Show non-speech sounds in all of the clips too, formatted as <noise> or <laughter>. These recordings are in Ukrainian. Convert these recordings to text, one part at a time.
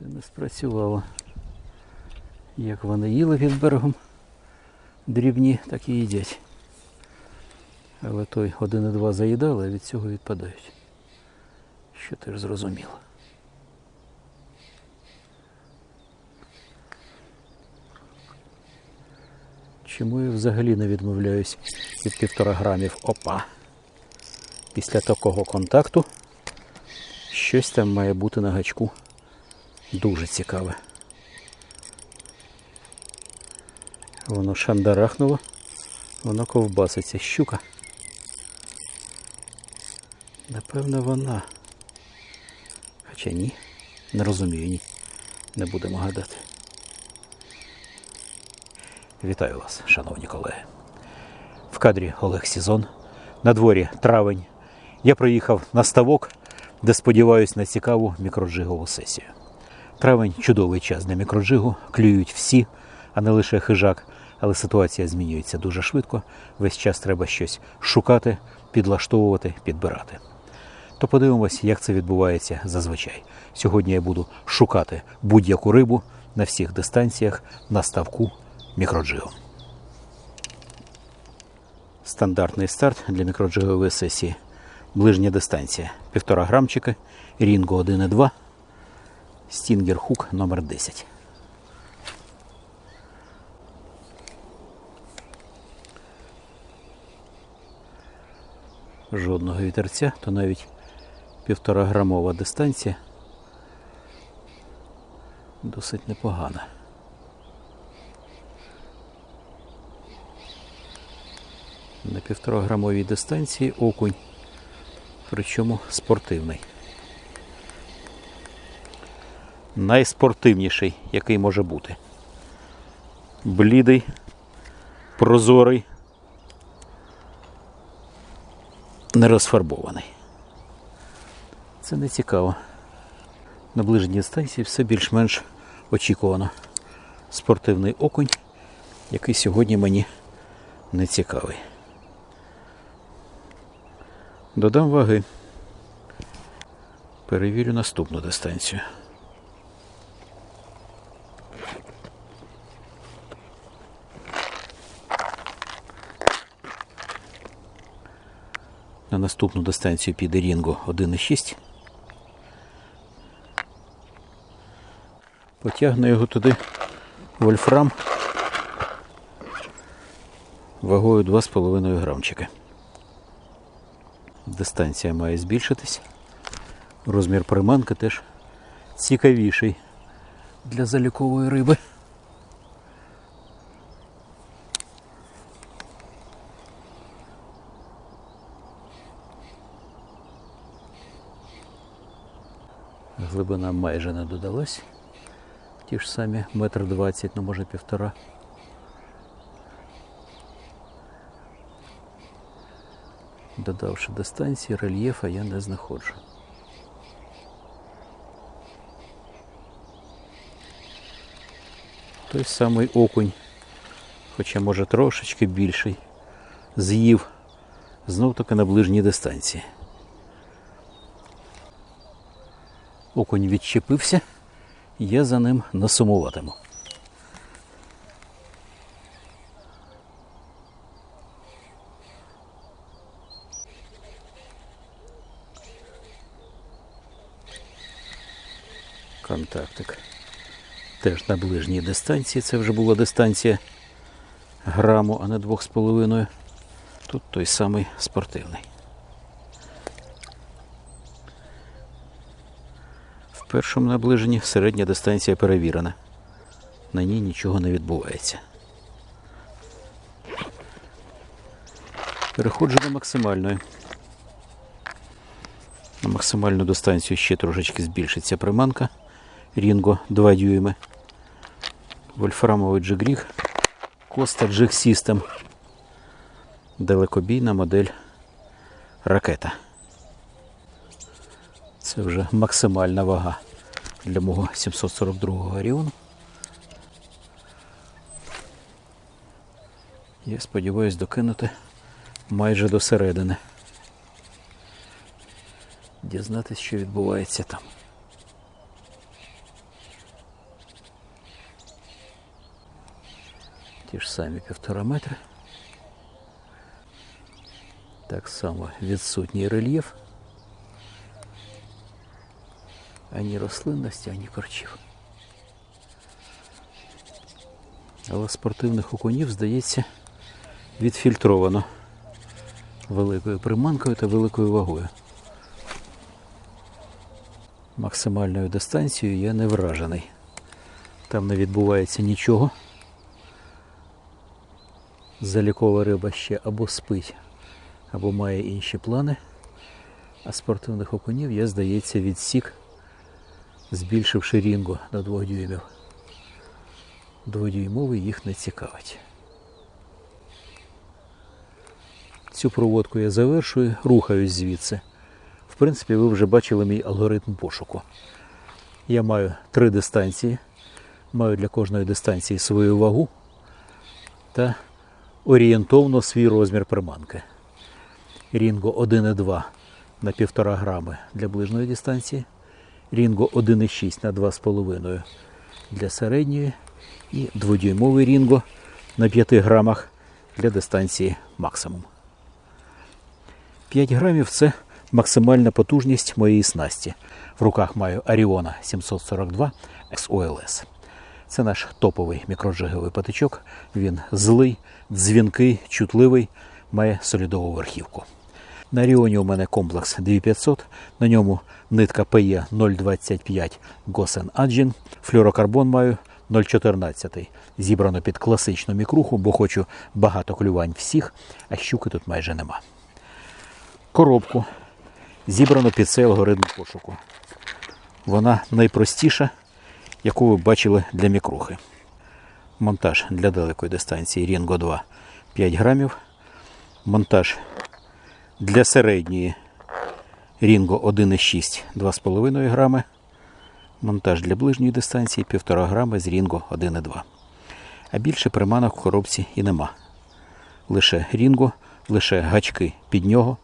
Це не спрацювало. Як вони їли під берегом дрібні, так і їдять. Але той 1,2 заїдали, а від цього відпадають. Що теж зрозуміло. Чому я взагалі не відмовляюсь від півтора грамів опа? Після такого контакту щось там має бути на гачку. Дуже цікаве. Воно шандарахнуло, воно ковбаситься. Щука. Напевно, вона. Хоча ні. Не розумію, ні. Не будемо гадати. Вітаю вас, шановні колеги. В кадрі Олег Сізон. На дворі травень. Я приїхав на ставок, де сподіваюсь на цікаву мікроджигову сесію. Травень чудовий час для мікроджигу, клюють всі, а не лише хижак. Але ситуація змінюється дуже швидко. Весь час треба щось шукати, підлаштовувати, підбирати. То подивимось, як це відбувається зазвичай. Сьогодні я буду шукати будь-яку рибу на всіх дистанціях на ставку мікроджигом. Стандартний старт для мікроджигової сесії. Ближня дистанція 1,5 грамчика, Рінго 1,2, Стінгер Хук номер 10. Жодного вітерця, то навіть півтора грамова дистанція досить непогана. На півтораграмовій дистанції окунь, причому спортивний. Найспортивніший, який може бути. Блідий, прозорий, не розфарбований. Це не цікаво. На ближній дистанції все більш-менш очікувано. Спортивний окунь, який сьогодні мені не цікавий. Додам ваги. Перевірю наступну дистанцію. На наступну дистанцію піде Рінго 1,6. Потягну його туди вольфрам вагою 2,5 грамчика. Дистанція має збільшитись. Розмір приманки теж цікавіший для залікової риби. Глибина майже не додалась. Ті ж самі метр двадцять, ну може півтора. Додавши дистанції, рельєфа я не знаходжу. Той самий окунь, хоча може трошечки більший, з'їв знов таки на ближній дистанції. Окунь відчепився, я за ним насумуватиму. Контактик. Теж на ближній дистанції. Це вже була дистанція граму, а не двох з половиною. Тут той самий спортивний. Першому наближенні середня дистанція перевірена. На ній нічого не відбувається. Переходжу до максимальної. На максимальну дистанцію ще трошечки збільшиться приманка. Рінго 2 дюйми. Вольфрамовий джигріг. Коста Jig System. Далекобійна модель ракета. Це вже максимальна вага для мого 742-го рівну. Я сподіваюся докинути майже до середини. Дізнатись, що відбувається там. Ті ж самі півтора метри. Так само відсутній рельєф. Ані рослинності, ані корчів. Але спортивних окунів, здається, відфільтровано великою приманкою та великою вагою. Максимальною дистанцією я не вражений. Там не відбувається нічого. Залікова риба ще або спить, або має інші плани. А спортивних окунів я, здається, відсік, збільшивши рінгу до 2 дюймів. Дводюймовий їх не цікавить. Цю проводку я завершую, рухаюсь звідси. В принципі, ви вже бачили мій алгоритм пошуку. Я маю три дистанції, маю для кожної дистанції свою вагу та орієнтовно свій розмір приманки. Рінго 1,2 на 1,5 грами для ближньої дистанції, Рінго 1,6 на 2,5 для середньої і дводюймовий Рінго на 5 грамах для дистанції максимум. 5 грамів це максимальна потужність моєї снасті. В руках маю Аріона 742 XOLS. Це наш топовий мікроджиговий патичок. Він злий, дзвінкий, чутливий, має солідову верхівку. На Ріоні у мене комплекс 2500, на ньому нитка PE 025 Gosen Adjin, флюрокарбон маю 0,14. Зібрано під класичну мікруху, бо хочу багато клювань всіх, а щуки тут майже нема. Коробку зібрано під цей алгоритм пошуку. Вона найпростіша, яку ви бачили для мікрухи. Монтаж для далекої дистанції Ringo 2 5 грамів. Монтаж для середньої Ringo 1,6 2,5 грами. Монтаж для ближньої дистанції 1,5 грами з Ringo 1,2. А більше приманок в коробці і нема. Лише Ringo, лише гачки під нього,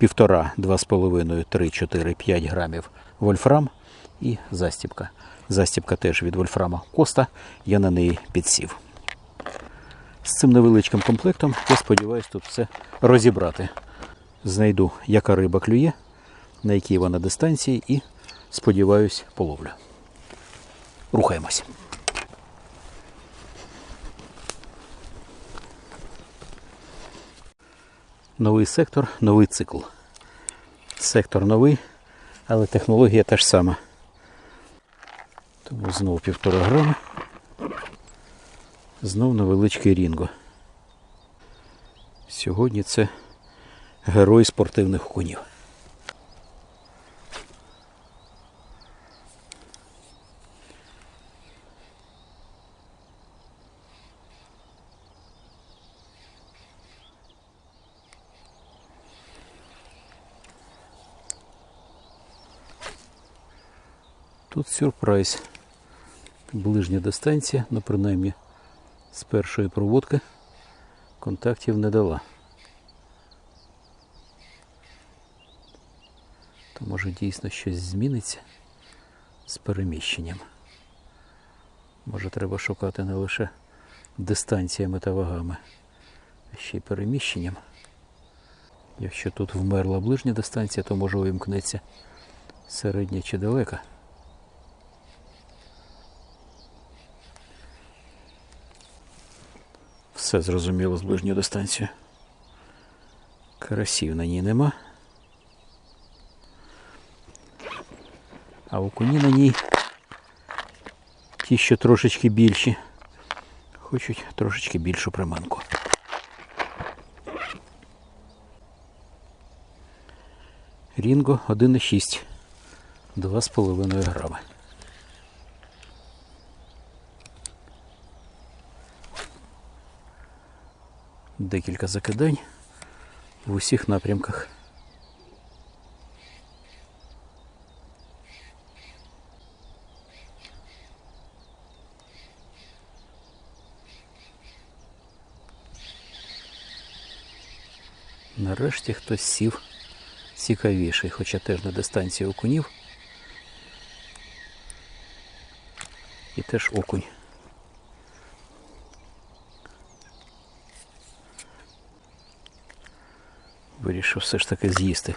1,5, 2,5, 3, 4, 5 грамів вольфрам і застібка. Застібка теж від вольфрама Коста, я на неї підсів. З цим невеличким комплектом я сподіваюся тут все розібрати. Знайду, яка риба клює, на якій вона дистанції, і сподіваюсь, половлю. Рухаємось. Новий сектор, новий цикл. Сектор новий, але технологія та ж сама. Тому знову півтора грами. Знов невеличкий рінго. Сьогодні це герой спортивних конів. Тут сюрприз. Ближня дистанція, ну принаймні з першої проводки контактів не дала. Може дійсно щось зміниться з переміщенням. Може треба шукати не лише дистанціями та вагами, а ще й переміщенням. Якщо тут вмерла ближня дистанція, то може увімкнеться середня чи далека. Все зрозуміло з ближньою дистанцією. Карасів на ній нема. А окуні на ній ті, що трошечки більші, хочуть трошечки більшу приманку. Рінго 1,6, 2,5 грами. Декілька закидань в усіх напрямках. Врешті хтось сів цікавіший, хоча теж на дистанції окунів. І теж окунь. Вирішив все ж таки з'їсти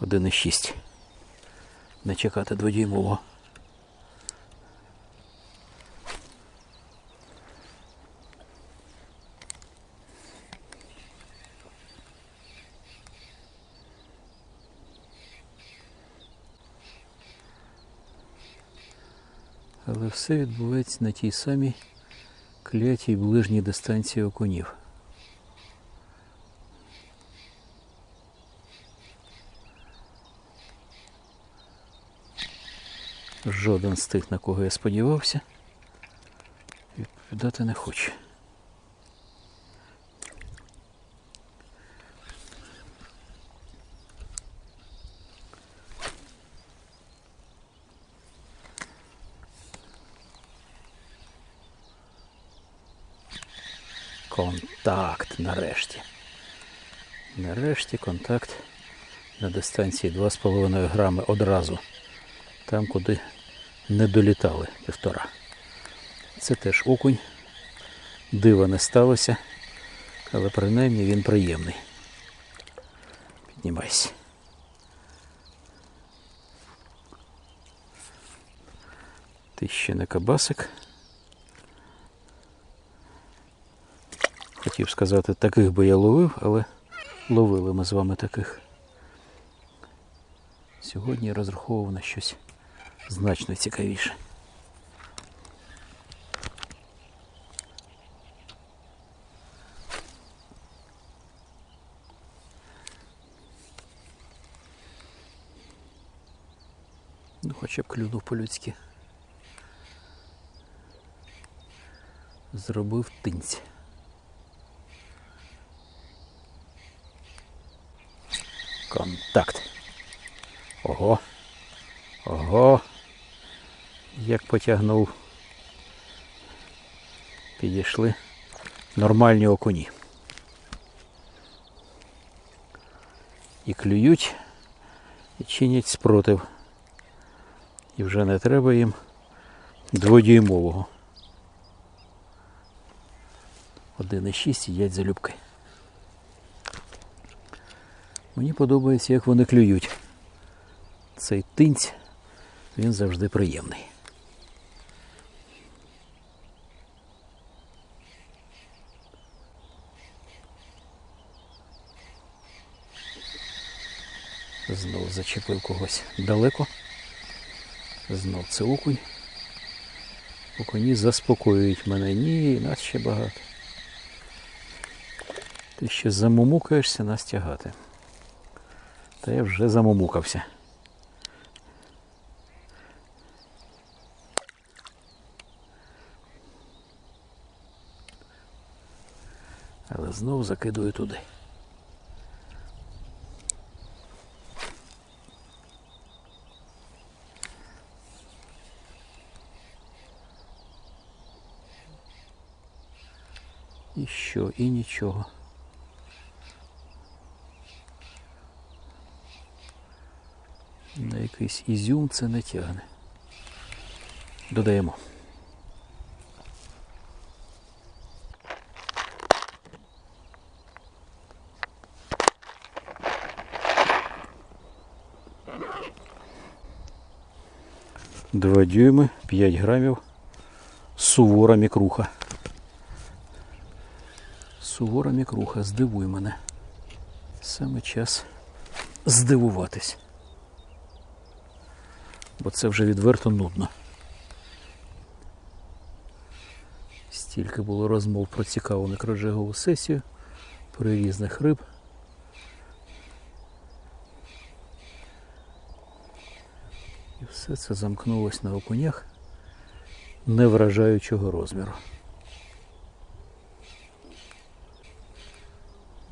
1,6. Не чекати дводіймового. Все відбувається на тій самій клятій ближній дистанції окунів. Жоден з тих, на кого я сподівався, відповідати не хоче. Контакт нарешті. Нарешті контакт на дистанції 2,5 грами одразу. Там, куди не долітали півтора. Це теж окунь. Дива не сталося, але принаймні він приємний. Піднімайся. Ти ще не кабасик. Хотів сказати, таких би я ловив, але ловили ми з вами таких. Сьогодні розраховував на щось значно цікавіше. Ну, хоча б клюнув по-людськи. Зробив тинць. Контакт. Ого. Ого. Як потягнув. Підійшли нормальні окуні. І клюють, і чинять спротив. І вже не треба їм дводюймового. 1,6 їдять залюбки. Мені подобається, як вони клюють. Цей тинць, він завжди приємний. Знов зачепив когось далеко. Знов це окунь. Окуні заспокоюють мене. Ні, нас ще багато. Ти ще замумукаєшся нас тягати. Та я вже замумукався. Але знову закидую туди. І що, і нічого. На якийсь ізюм це не тягне. Додаємо. Два дюйми, 5 грамів. Сувора мікруха. Сувора мікруха, здивуй мене. Саме час здивуватись. Бо це вже відверто нудно. Стільки було розмов про цікаву мікроджигову сесію, про різних риб. І все це замкнулось на окунях невражаючого розміру.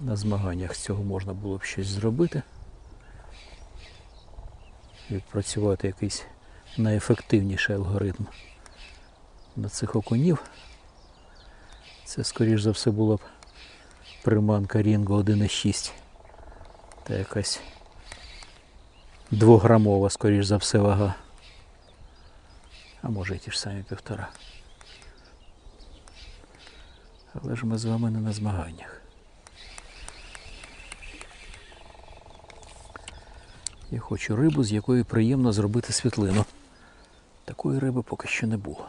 На змаганнях з цього можна було б щось зробити. Відпрацювати якийсь найефективніший алгоритм на цих окунів. Це, скоріш за все, була б приманка Рінго 1,6 та якась двограмова, скоріш за все, вага. А може і ті ж самі півтора. Але ж ми з вами не на змаганнях. Я хочу рибу, з якої приємно зробити світлину. Такої риби поки що не було.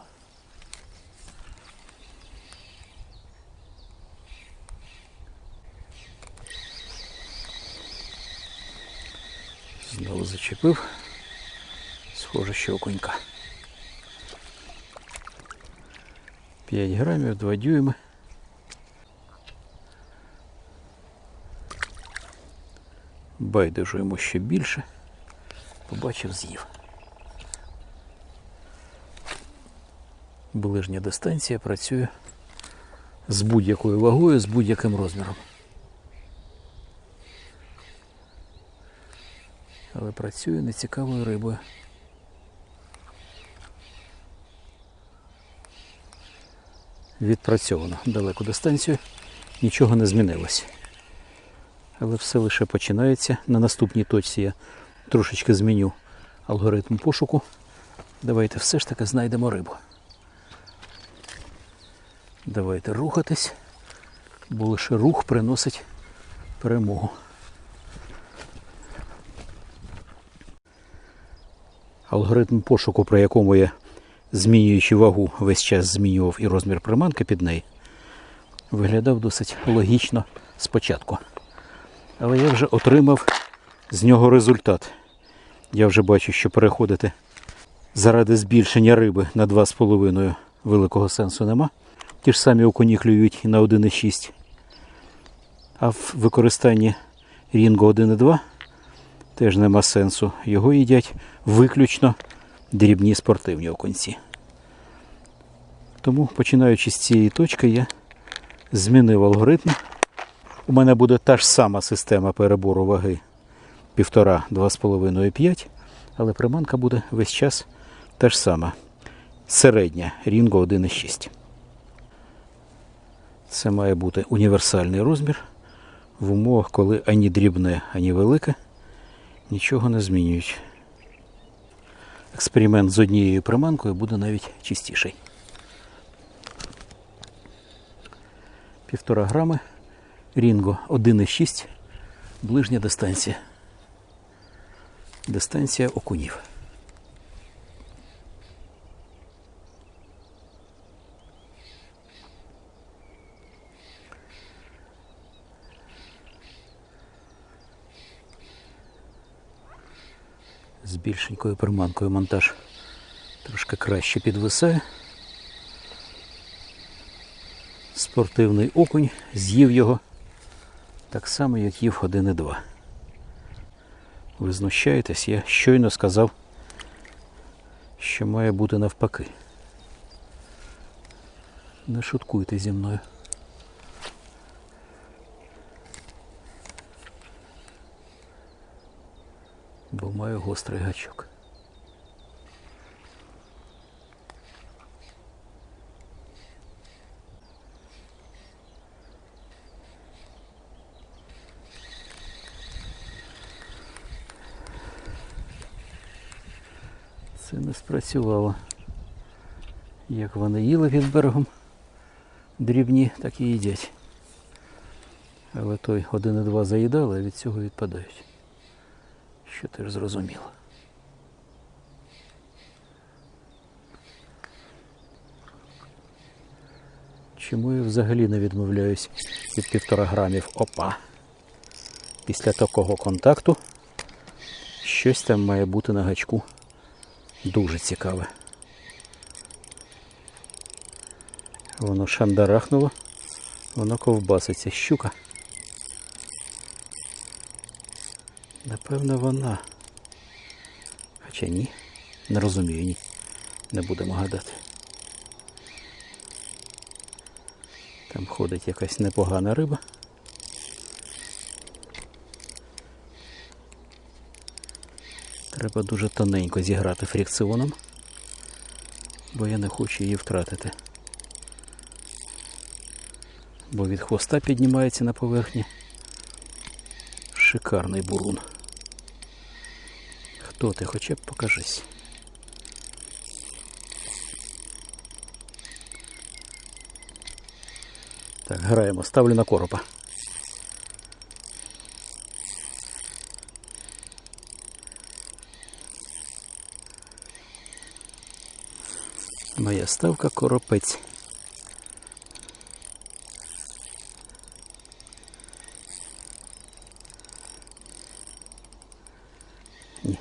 Знову зачепив. Схоже, що окунька. 5 грамів, 2 дюйми. Байдуже йому ще більше. Побачив, з'їв. Ближня дистанція працює з будь-якою вагою, з будь-яким розміром. Але працює нецікавою рибою. Відпрацьовано далеку дистанцію, нічого не змінилось. Але все лише починається. На наступній точці я трошечки зміню алгоритм пошуку. Давайте все ж таки знайдемо рибу. Давайте рухатись, бо лише рух приносить перемогу. Алгоритм пошуку, при якому я, змінюючи вагу, весь час змінював і розмір приманки під неї, виглядав досить логічно спочатку. Але я вже отримав з нього результат. Я вже бачу, що переходити заради збільшення риби на 2,5 великого сенсу нема. Ті ж самі окуні клюють і на 1,6. А в використанні Рінго 1,2 теж нема сенсу. Його їдять виключно дрібні спортивні окунці. Тому, починаючи з цієї точки, я змінив алгоритм. У мене буде та ж сама система перебору ваги 1,5, 2,5 5, але приманка буде весь час та ж сама. Середня Рінго 1,6. Це має бути універсальний розмір в умовах, коли ані дрібне, ані велике нічого не змінюють. Експеримент з однією приманкою буде навіть чистіший. Півтора грами. Рінго 1,6. Ближня дистанція. Дистанція окунів. З більшенькою приманкою монтаж трошки краще підвисає. Спортивний окунь з'їв його так само, як їв 1,2. Ви знущаєтесь, я щойно сказав, що має бути навпаки. Не шуткуйте зі мною. Бо маю гострий гачок. Це спрацювало. Як вони їли під берегом дрібні, так і їдять. Але той 1,2 заїдали, а від цього відпадають. Що теж зрозуміло. Чому я взагалі не відмовляюсь від півтора грамів опа? Після такого контакту щось там має бути на гачку. Дуже цікаве. Воно шандарахнуло, воно ковбаситься. Щука. Напевно, вона. Хоча ні. Не розумію, ні. Не будемо гадати. Там ходить якась непогана риба. Треба дуже тоненько зіграти фрикціоном, бо я не хочу її втратити. Бо від хвоста піднімається на поверхні. Шикарний бурун. Хто ти хоча б покажись. Так, граємо, ставлю на коропа. Ставка коропець. Ні.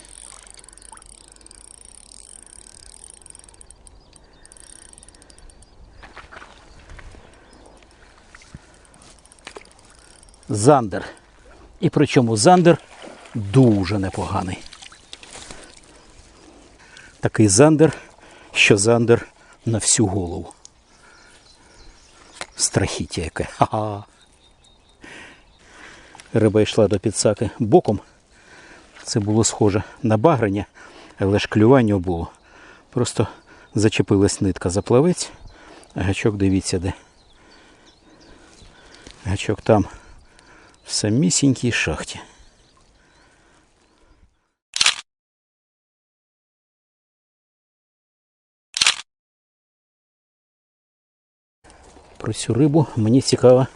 Зандер. І причому зандер дуже непоганий. Такий зандер, що зандер на всю голову. Страхіття яке. <laughs> Ха-ха. Риба йшла до підсаки боком. Це було схоже на багрення, але ж клювання було. Просто зачепилась нитка за плавець, а гачок дивіться де. Гачок там в самісінькій шахті. Про цю рибу мені цікава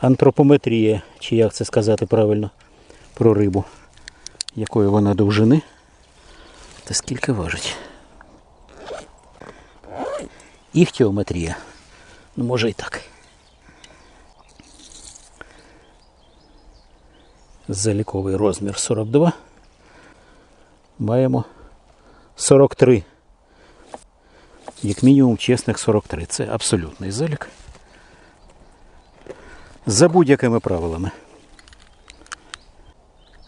антропометрія, чи як це сказати правильно, про рибу. Якої вона довжини та скільки важить. Іхтіометрія. Ну, може і так. Заліковий розмір 42. Маємо 43. Як мінімум чесних 43. Це абсолютний залік. За будь-якими правилами.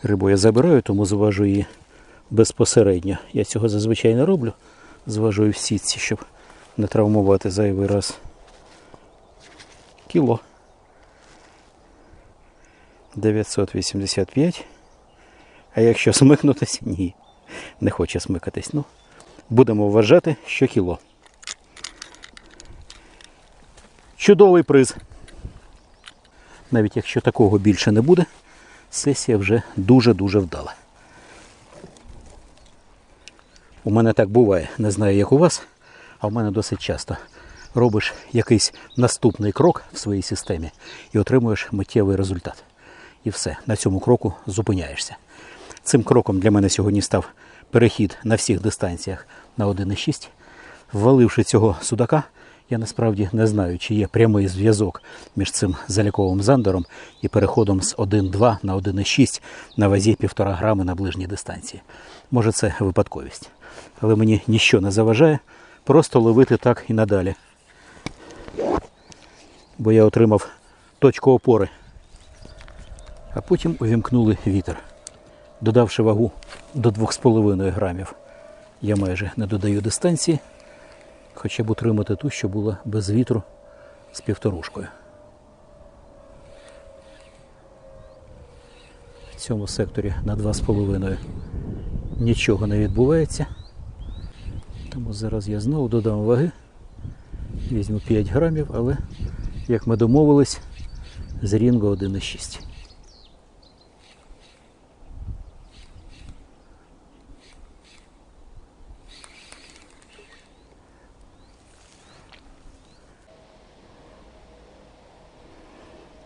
Рибу я забираю, тому зважу її безпосередньо. Я цього зазвичай не роблю. Зважу її в сітці, щоб не травмувати зайвий раз. Кіло. 985. А якщо <laughs> смикнутися, ні. Не хоче смикатись. Ну, будемо вважати, що кіло. Чудовий приз. Навіть якщо такого більше не буде, сесія вже дуже-дуже вдала. У мене так буває, не знаю, як у вас, а в мене досить часто. Робиш якийсь наступний крок в своїй системі і отримуєш миттєвий результат. І все, на цьому кроку зупиняєшся. Цим кроком для мене сьогодні став перехід на всіх дистанціях на 1,6. Вваливши цього судака, я насправді не знаю, чи є прямий зв'язок між цим заліковим зандером і переходом з 1,2 на 1,6 на вазі 1,5 грами на ближній дистанції. Може це випадковість. Але мені ніщо не заважає просто ловити так і надалі. Бо я отримав точку опори. А потім увімкнули вітер. Додавши вагу до 2,5 грамів, я майже не додаю дистанції, хоча б утримати ту, що була без вітру з півторушкою. В цьому секторі на 2,5 нічого не відбувається. Тому зараз я знову додам ваги. Візьму 5 грамів, але, як ми домовились, з рінго 1,6.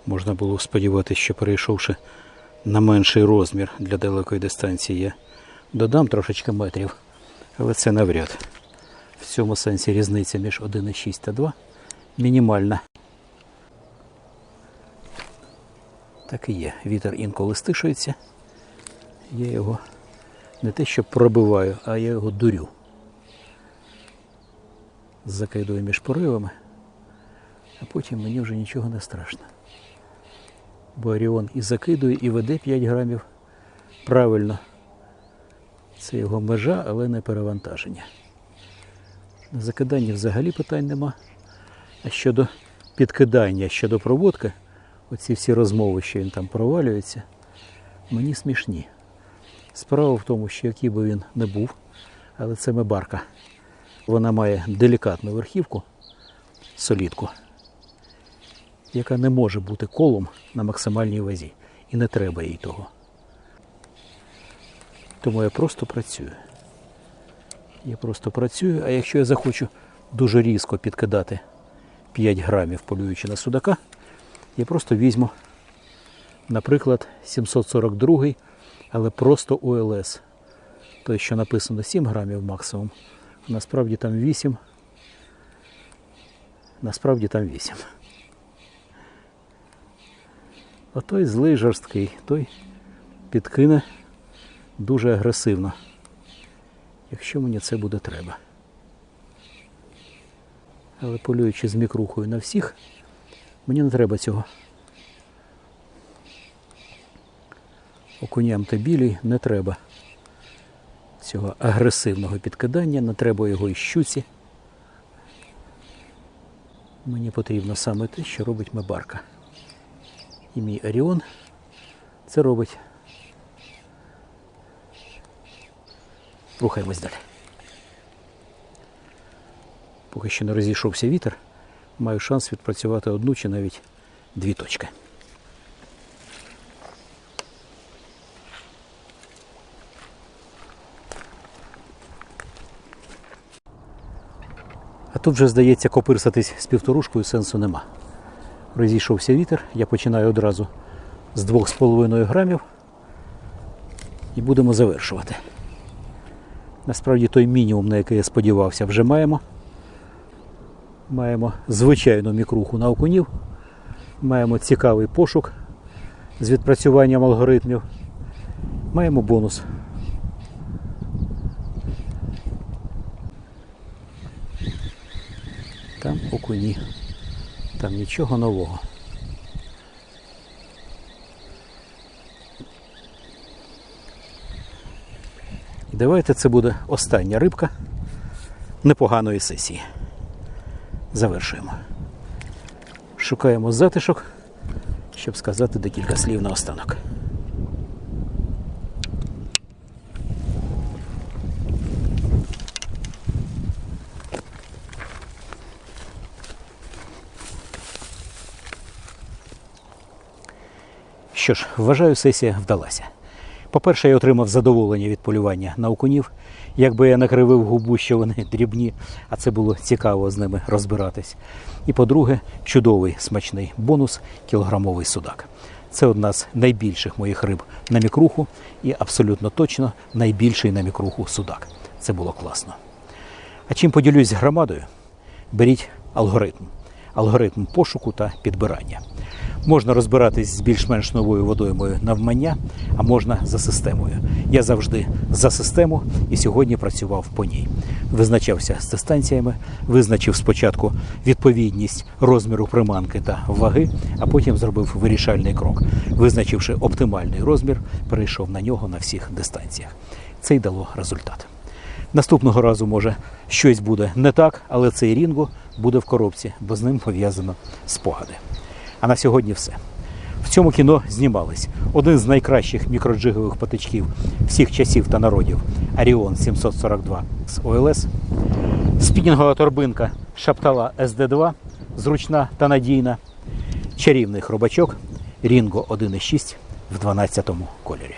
Можна було сподіватися, що перейшовши на менший розмір для далекої дистанції, я додам трошечки метрів, але це навряд. В цьому сенсі різниця між 1,6 та 2 мінімальна. Так і є. Вітер інколи стишується. Я його не те, що пробиваю, а я його дурю. Закидую між поривами, а потім мені вже нічого не страшно. Бо Оріон і закидує, і веде 5 грамів правильно. Це його межа, але не перевантаження. На закиданні взагалі питань нема. А щодо підкидання, щодо проводки, оці всі розмови, що він там провалюється, мені смішні. Справа в тому, що який би він не був, але це мебарка. Вона має делікатну верхівку, солідку, яка не може бути колом на максимальній вазі. І не треба їй того. Тому я просто працюю. Я просто працюю, а якщо я захочу дуже різко підкидати 5 грамів, полюючи на судака, я просто візьму, наприклад, 742, але просто ОЛС. Той, що написано 7 грамів максимум, Насправді там 8. Насправді там 8. А той злий жорсткий, той підкине дуже агресивно. Якщо мені це буде треба. Але полюючи з мікрухою на всіх, мені не треба цього. Окуням та білій не треба цього агресивного підкидання, не треба його і щуці. Мені потрібно саме те, що робить Мебарка. І мій Оріон це робить. Рухаємось далі. Поки що не розійшовся вітер, маю шанс відпрацювати одну чи навіть дві точки. А тут вже, здається, копирсатись з півторушкою сенсу нема. Розійшовся вітер, я починаю одразу з 2,5 грамів і будемо завершувати. Насправді той мінімум, на який я сподівався, вже маємо. Маємо звичайну мікруху на окунів, маємо цікавий пошук з відпрацюванням алгоритмів. Маємо бонус. Там окуні. Там нічого нового. Давайте це буде остання рибка непоганої сесії. Завершуємо. Шукаємо затишок, щоб сказати декілька слів на останок. Що ж, вважаю, сесія вдалася. По-перше, я отримав задоволення від полювання на окунів. Якби я накривив губу, що вони <laughs> дрібні, а це було цікаво з ними розбиратись. І по-друге, чудовий смачний бонус кілограмовий судак. Це одна з найбільших моїх риб на мікруху і абсолютно точно найбільший на мікруху судак. Це було класно. А чим поділюсь з громадою? Беріть алгоритм. Алгоритм пошуку та підбирання. Можна розбиратись з більш-менш новою водоймою навмання, а можна за системою. Я завжди за систему і сьогодні працював по ній. Визначався з дистанціями, визначив спочатку відповідність розміру приманки та ваги, а потім зробив вирішальний крок. Визначивши оптимальний розмір, перейшов на нього на всіх дистанціях. Це й дало результат. Наступного разу, може, щось буде не так, але цей рінго буде в коробці, бо з ним пов'язано спогади. А на сьогодні все. В цьому кіно знімались один з найкращих мікроджигових патичків всіх часів та народів Аріон 742 з ОЛС, спінінгова торбинка Шаптала СД2, зручна та надійна, чарівний хробачок Рінго 1.6 в 12 кольорі.